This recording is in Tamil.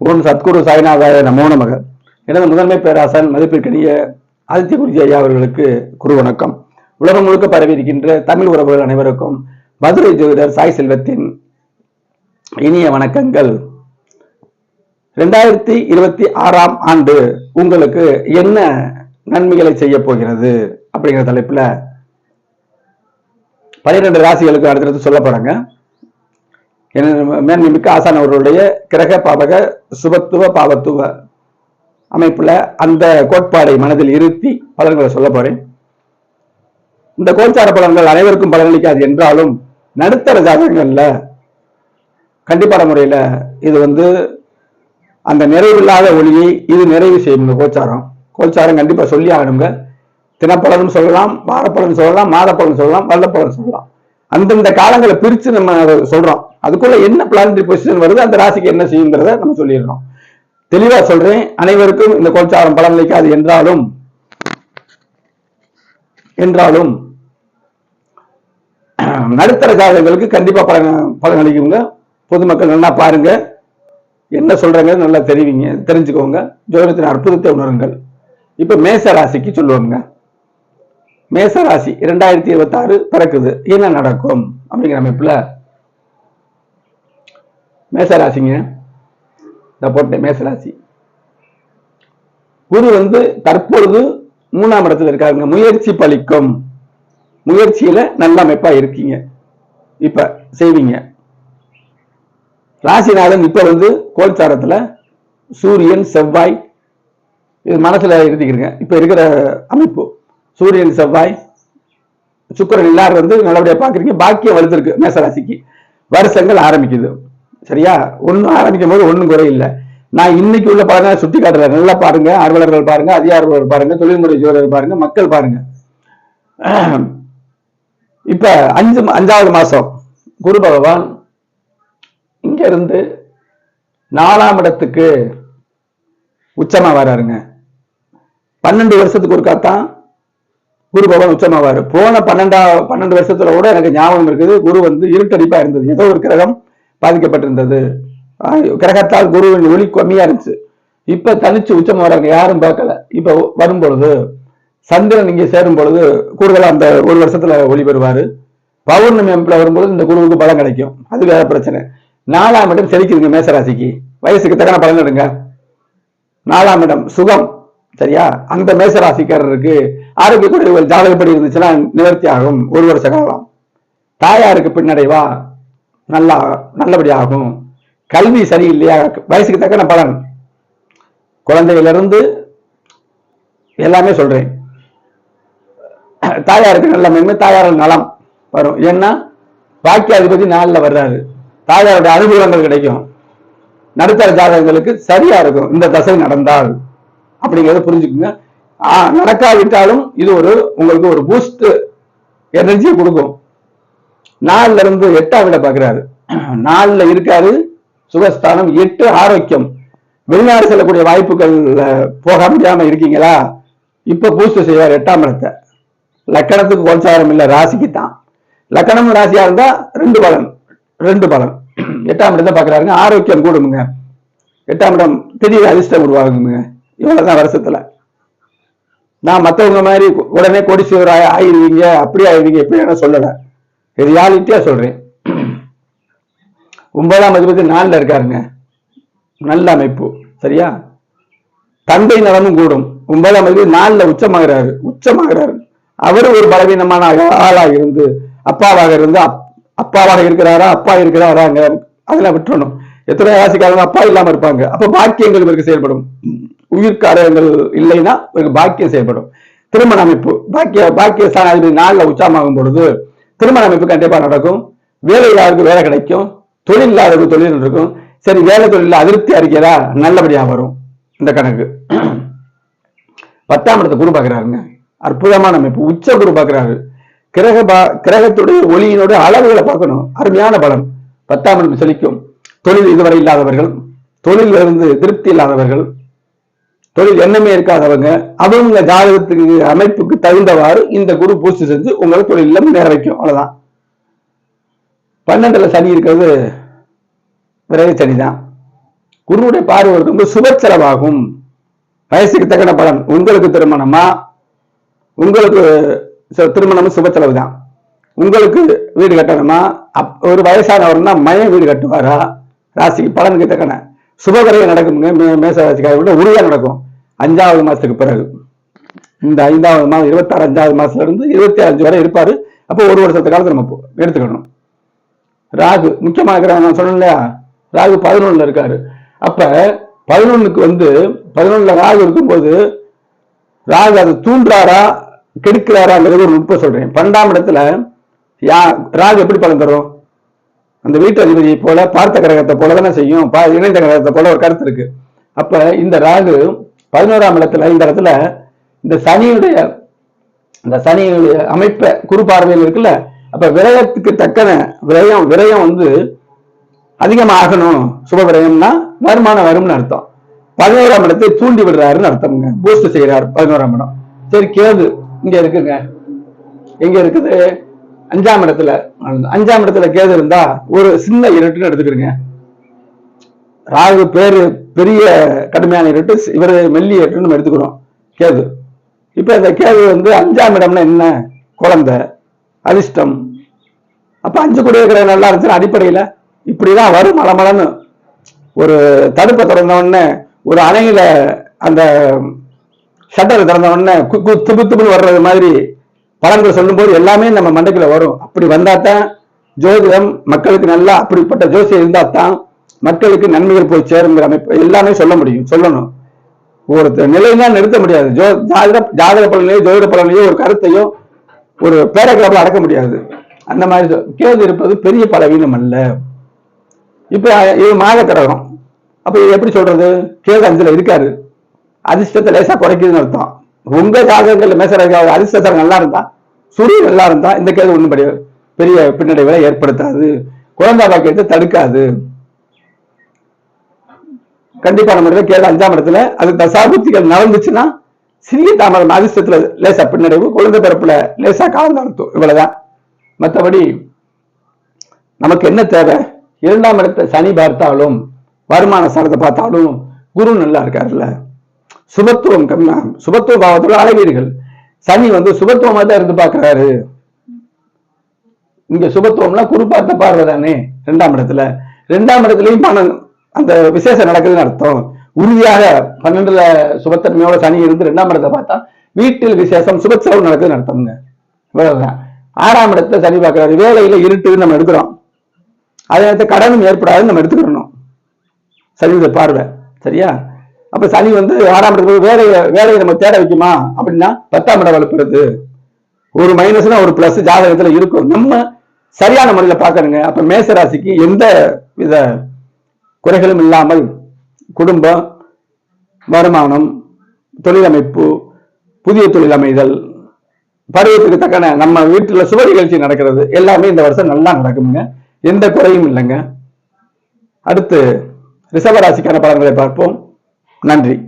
உன் சத்குரு சாய்நாதாய நமோ நமக. எனது முதன்மை பேராசன் மதிப்பிற்கரிய ஆதித்ய குருஜி ஐயா அவர்களுக்கு குரு வணக்கம் உலகம் முழுக்க பரவி இருக்கின்ற தமிழ் உறவுகள் அனைவருக்கும் மதுரை ஜோதிடர் சாய் செல்வத்தின் இனிய வணக்கங்கள். ரெண்டாயிரத்தி இருபத்தி ஆறாம் ஆண்டு உங்களுக்கு என்ன நன்மைகளை செய்ய போகிறது அப்படிங்கிற தலைப்புல பனிரெண்டு ராசிகளுக்கு அடுத்தடுத்து சொல்ல போறாங்க. மேன்மிக்க ஆசான் அவர்களுடைய கிரக பாவக சுபத்துவ பாவத்துவ அமைப்புல அந்த கோட்பாடை மனதில் இருத்தி பலன்களை சொல்ல போறேன். இந்த கோச்சார பலன்கள் அனைவருக்கும் பலனளிக்காது என்றாலும் நடுத்தர ஜாதகங்கள்ல கண்டிப்பான முறையில இது வந்து அந்த நிறைவில்லாத ஒளியை இது நிறைவு செய்யும் இந்த கோச்சாரம். கோச்சாரம் கண்டிப்பா சொல்லி ஆகணுங்க. தினப்பலனும் சொல்லலாம் வாரப்பலன் சொல்லலாம் மாதப்பலன் சொல்லலாம் வருடப்பலன் சொல்லலாம். அந்தந்த காலங்களை பிரிச்சு நம்ம அதை சொல்றோம். அதுக்குள்ள என்ன பிளானரி பொசிஷன் வருது அந்த ராசிக்கு என்ன செய்யுங்கிறத நம்ம சொல்லிடுறோம் தெளிவா சொல்றேன். அனைவருக்கும் இந்த கோச்சாரம் பலனளிக்காது என்றாலும் என்றாலும் நடுத்தர ஜாதகங்களுக்கு கண்டிப்பா பலன் பலனளிக்குங்க பொதுமக்கள் நல்லா பாருங்க. என்ன சொல்றாங்க நல்லா தெரிவிங்க தெரிஞ்சுக்கோங்க. ஜோதிடத்தின் அற்புதத்தை உணருங்கள். இப்ப மேச ராசிக்கு சொல்லுவாங்க மேச ராசி இரண்டாயிரத்தி இருபத்தி ஆறு பிறக்குது. என்ன நடக்கும்? அப்படிங்கிற அமைப்புல மேச ராசிங்க இந்த போட்டேன் மேச ராசி குரு வந்து தற்பொழுது மூணாம் இடத்துல இருக்காருங்க. முயற்சி பலிக்கும். முயற்சியில நல்ல அமைப்பா இருக்கீங்க. இப்ப செய்வீங்க. ராசிநாதன் இப்ப வந்து கோல்சாரத்துல சூரியன் செவ்வாய் இது மனசுல எழுதிக்கிறீங்க இப்ப இருக்கிற அமைப்பு. சூரியன் செவ்வாய் சுக்கரன் எல்லாரும் வந்து நல்லபடியா பாக்குறீங்க பாக்கியம் வலுத்திருக்கு மேசராசிக்கு. வருஷங்கள் ஆரம்பிக்குது. சரியா? ஒன்று ஆரம்பிக்கும் போது ஒன்னும் குறை இல்லை. நான் இன்னைக்கு உள்ள பாருங்க சுட்டி காட்டுறேன். நல்லா பாருங்க அலுவலர்கள் பாருங்க அதிகாரிகள் பாருங்க தொழில்முறை ஜோதிடர் பாருங்க மக்கள் பாருங்க. இப்ப அஞ்சு அஞ்சாவது மாசம் குரு பகவான் இங்க இருந்து நாலாம் இடத்துக்கு உச்சமா வராருங்க. பன்னெண்டு வருஷத்துக்கு ஒருக்காத்தான் குரு பகவான் உச்சமாவாரு. போன பன்னெண்டா பன்னெண்டு வருஷத்துல கூட எனக்கு ஞாபகம் இருக்குது குரு வந்து இருட்டடிப்பா இருந்தது. ஏதோ ஒரு கிரகம் பாதிக்கப்பட்டிருந்தது. கிரகத்தால் குருவின் ஒளி கம்மியா இருந்துச்சு. இப்ப தனிச்சு உச்சம் வராங்க யாரும் பார்க்கல. இப்ப வரும் பொழுது சந்திரன் இங்கே சேரும் பொழுது கூடுதலா அந்த ஒரு வருஷத்துல ஒளி பெறுவாரு. பௌர்ணமி அமைப்புல வரும்போது இந்த குருவுக்கு பலம் கிடைக்கும். அது வேற பிரச்சனை. நாலாம் இடம் செலுத்திருங்க மேசராசிக்கு. வயசுக்கு தக்கன பலன் எடுங்க. நாலாம் இடம் சுகம். சரியா? அந்த மேசராசிக்காரருக்கு ஆரோக்கியக்கூடிய ஜாதகப்படி இருந்துச்சுன்னா நிவர்த்தி ஆகும் ஒரு வருஷ காலம். தாயாருக்கு பின்னடைவா? நல்லா நல்லபடியாகும். கல்வி சரியில்லையா? வயசுக்கு தக்கன பலன். குழந்தையிலிருந்து எல்லாமே சொல்றேன். தாயாருக்கு நல்ல மேன்மை தாயார் நலம் வரும். ஏன்னா பாக்கியாதிபதி நாளில் வர்றாரு. தாயாருடைய அனுகூலங்கள் கிடைக்கும். நடுத்தர ஜாதகங்களுக்கு சரியா இருக்கும். இந்த தசை நடந்தால் அப்படிங்கிறத புரிஞ்சுக்குங்க. நடக்காவிட்டாலும் இது ஒரு உங்களுக்கு ஒரு பூஸ்ட் எனர்ஜியை கொடுக்கும். நாலுல இருந்து எட்டாம் விட பாக்குறாரு நாலுல இருக்காரு சுகஸ்தானம் எட்டு ஆரோக்கியம். வெளிநாடு செல்லக்கூடிய வாய்ப்புகள் போக முடியாம இருக்கீங்களா? இப்ப பூஸ்ட் செய்வார் எட்டாம் இடத்தை. லக்கணத்துக்கு கோல்சாரம் இல்ல ராசிக்கு தான் லக்கணம் ராசியா இருந்தா ரெண்டு பலன் ரெண்டு பலன். எட்டாம் இடத்தை பாக்குறாருங்க ஆரோக்கியம் கூடுமுங்க. எட்டாம் இடம் திடீர் அதிர்ஷ்டம் உருவாகுங்க இவ்வளவுதான் வருஷத்துல. நான் மற்றவங்க மாதிரி உடனே கோடீஸ்வரர் ஆயிருவீங்க அப்படி ஆயிருவீங்க எப்படி என்ன சொல்லலை. ரியாலிட்டியா சொல்றேன். ஒன்பதாம் அதிபதி நாளில் இருக்காருங்க. நல்ல அமைப்பு. சரியா? தந்தை நலமும் கூடும். ஒன்பதாம் அதிபதி நாளில் உச்சமாகிறாரு. உச்சமாகிறாரு. அவர் ஒரு பலவீனமான ஆளாக இருந்து அப்பாவாக இருந்து அப்பாவாக இருக்கிறாரா அப்பா இருக்கிறாராங்க அதெல்லாம் விட்டுறணும். எத்தனை ராசிக்காரங்க அப்பா இல்லாம இருப்பாங்க. அப்ப பாக்கியங்கள் இவருக்கு செயல்படும். உயிர்காரங்கள் இல்லைன்னா இவருக்கு பாக்கியம் செயல்படும். திருமண அமைப்பு. பாக்கிய பாக்கிய ஸ்தானாதிபதி நாளில் உச்சமாகும் பொழுது திருமண அமைப்பு கண்டிப்பா நடக்கும். வேலை இல்லாதவருக்கு வேலை கிடைக்கும். தொழில் இல்லாதவருக்கு தொழில் இருக்கும் சரி வேலை தொழில் அதிருப்தி அறிக்கையா நல்லபடியா வரும். இந்த கணக்கு. பத்தாம் இடத்தை குரு பாக்குறாருங்க அற்புதமான அமைப்பு. உச்ச குரு பாக்குறாரு கிரக பா கிரகத்துடைய ஒளியினுடைய அளவுகளை பார்க்கணும். அருமையான பலன். பத்தாம் இடம் செழிக்கும். தொழில் இதுவரை இல்லாதவர்கள் தொழில் இருந்து திருப்தி இல்லாதவர்கள் தொழில் எண்ணமே இருக்காதவங்க அவங்க ஜாதகத்துக்கு அமைப்புக்கு தகுந்தவாறு இந்த குரு பூச்சி செஞ்சு உங்களை தொழில முன்னேற வைக்கும். அவ்வளவுதான். பன்னெண்டுல சனி இருக்கிறது விரைவு சனி தான். குருவுடைய பார்வை ரொம்ப சுப செலவாகும். வயசுக்கு தக்கன பலன். உங்களுக்கு திருமணமா? உங்களுக்கு திருமணமும் சுப செலவு தான். உங்களுக்கு வீடு கட்டணுமா? அப்- ஒரு வயசானவர்னா மயம் வீடு கட்டுவாரா? ராசிக்கு பலனுக்கு தக்கன. சுபகரையை நடக்குங்க மே- மேச ராசிக்காரர்கள் உறுதியா நடக்கும். அஞ்சாவது மாசத்துக்கு பிறகு. இந்த ஐந்தாவது மாதம் இருபத்தாறு அஞ்சாவது மாசத்துல இருந்து இருபத்தி அஞ்சு வரை இருப்பாரு. அப்போ ஒரு வருஷத்து காலத்தை நம்ம எடுத்துக்கணும். ராகு முக்கியமாக கிரகம் நான் சொன்னேன் இல்லையா? ராகு பதினொன்னுல இருக்காரு. அப்ப பதினொன்னுக்கு வந்து பதினொன்னுல ராகு இருக்கும்போது ராகு அதை தூண்டுறாரா கெடுக்கிறாராங்கிறது ஒரு நுட்பம் சொல்றேன். பன்னெண்டாம் இடத்துல யா ராகு எப்படி பலன் தரும்? அந்த வீட்டு அதிபதியை போல பார்த்த கிரகத்தை போல தானே செய்யும் இணைந்த கிரகத்தை போல ஒரு கருத்து இருக்கு. அப்ப இந்த ராகு பதினோராம் இடத்துல இந்த இடத்துல இந்த சனியுடைய இந்த சனியுடைய அமைப்பை குறு பார்வையில் இருக்குல்ல அப்ப விரயத்துக்கு தக்கன விரயம் விரயம் வந்து அதிகமாகணும். சுப விரயம்னா வருமானம் வரும்னு அர்த்தம். பதினோராம் இடத்தை தூண்டி விடுறாருன்னு அர்த்தம்ங்க. பூஸ்ட் செய்யறாரு பதினோராம் இடம். சரி கேது இங்க இருக்குங்க. எங்க இருக்குது? அஞ்சாம் இடத்துல. அஞ்சாம் இடத்துல கேது இருந்தா ஒரு சின்ன இருட்டுன்னு எடுத்துக்கிறீங்க ராகு பேர் பெரிய கடுமையான இருட்டு இவர் மெல்லிய இருட்டுன்னு நம்ம எடுத்துக்கிறோம். கேது. இப்போ இந்த கேது வந்து அஞ்சாம் இடம்னா என்ன? குழந்தை அதிர்ஷ்டம். அப்போ அஞ்சு கூடிய இருக்கிற நல்லா இருந்துச்சுன்னா அடிப்படையில் இப்படி தான் வரும் மலமலன்னு. ஒரு தடுப்பை திறந்தவொடனே ஒரு அணையில் அந்த ஷட்டர் திறந்தவொடனே குத்து கு- கு- வர்றது மாதிரி பழங்கள் சொல்லும்போது எல்லாமே நம்ம மண்டைக்குள்ள வரும். அப்படி வந்தால் தான் ஜோதிடம் மக்களுக்கு நல்லா அப்படிப்பட்ட ஜோசியம் இருந்தால் தான் மக்களுக்கு நன்மைகள் போய் சேருங்கிற அமைப்பு எல்லாமே சொல்ல முடியும் சொல்லணும். ஒரு நிலையெல்லாம் நிறுத்த முடியாது. ஜோ ஜாதக ஜாதக பலனையோ ஜோதிட பலனையோ ஒரு கருத்தையோ ஒரு பேராகிராஃப்ல அடக்க முடியாது. அந்த மாதிரி சொ- கேது இருப்பது பெரிய பலவீனம் அல்ல. இப்ப இது மாக கிரகம் அப்போ இது எப்படி சொல்றது? கேது அஞ்சுல இருக்காரு. அதிர்ஷ்டத்தை லேசா குறைக்குதுன்னு அர்த்தம். உங்க ஜாதகங்கள் மேசராக அதிர்ஷ்டத்தரம் நல்லா இருந்தா சுரிய நல்லா இருந்தா இந்த கேது ஒண்ணும் பெரிய பெரிய பின்னடைவுகளை ஏற்படுத்தாது. குழந்தை பாக்கியத்தை தடுக்காது. கண்டிப்பா நம்ம முறையில் கேது அஞ்சாம் இடத்துல. அது தசாபுத்திகள் நடந்துச்சுன்னா சிறிய தாமதம் அதிர்ஷ்டத்துல லேசா பின்னடைவு குழந்தை பிறப்புல லேசா காலம் நடத்தும் இவ்வளவுதான். மற்றபடி நமக்கு என்ன தேவை? இரண்டாம் இடத்த சனி பார்த்தாலும் வருமான சாரத்தை பார்த்தாலும் குரு நல்லா இருக்காருல்ல. சுபத்துவம் கம்மியா சுபத்துவ பாவத்தோட அழகீர்கள் சனி வந்து சுபத்துவமா தான் இருந்து பாக்குறாரு இங்க சுபத்துவம்னா குரு பார்த்த பார்வை தானே ரெண்டாம் இடத்துல. ரெண்டாம் இடத்துலயும் பணம் அந்த விசேஷம் நடக்குதுன்னு அர்த்தம். உறுதியாக பன்னெண்டுல சுபத்தன்மையோட சனி இருந்து ரெண்டாம் இடத்தை பார்த்தா வீட்டில் விசேஷம் சுபச்செலவு நடக்குதுன்னு அர்த்தம்ங்க. இவ்வளவுதான். ஆறாம் இடத்தை சனி பார்க்கிறாரு. வேலையில இருட்டுன்னு நம்ம எடுக்கிறோம். அதே நேரத்தில் கடனும் ஏற்படாதுன்னு நம்ம எடுத்துக்கிறணும் சனியுடைய பார்வை. சரியா? அப்ப சனி வந்து ஆறாம் இடத்துல வேலையை வேலையை நம்ம தேட வைக்குமா? அப்படின்னா பத்தாம் இடம் வலுப்புறது ஒரு மைனஸ்னா ஒரு பிளஸ் ஜாதகத்துல இருக்கும். நம்ம சரியான முறையில பாக்கணுங்க அப்ப மேச ராசிக்கு எந்த வித குறைகளும் இல்லாமல் குடும்பம் வருமானம் தொழிலமைப்பு புதிய தொழில் அமைதல் பருவத்துக்கு தக்கன நம்ம வீட்டில் சுப நிகழ்ச்சி நடக்கிறது எல்லாமே இந்த வருஷம் நல்லா நடக்குங்க எந்த குறையும் இல்லைங்க. அடுத்து ரிஷபராசிக்கான பலன்களை பார்ப்போம். நன்றி.